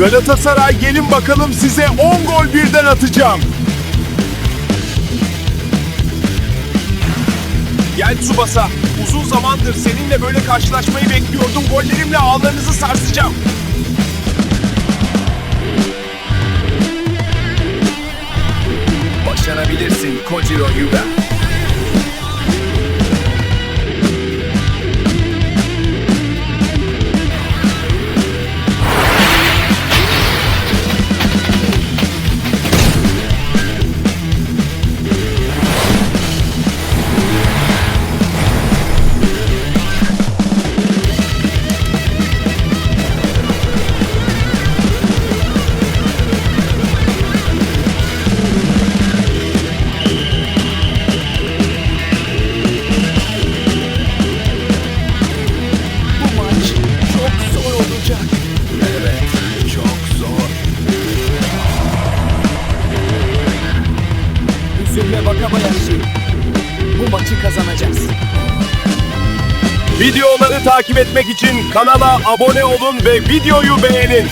Galatasaray gelin bakalım size 10 gol birden atacağım. Gel Tsubasa. Uzun zamandır seninle böyle karşılaşmayı bekliyordum. Gollerimle ağlarınızı sarsacağım. Başarabilirsin Kojiro Yuga. Wakabayashi. Bu maçı kazanacağız. Videoları takip etmek için kanala abone olun ve videoyu beğenin.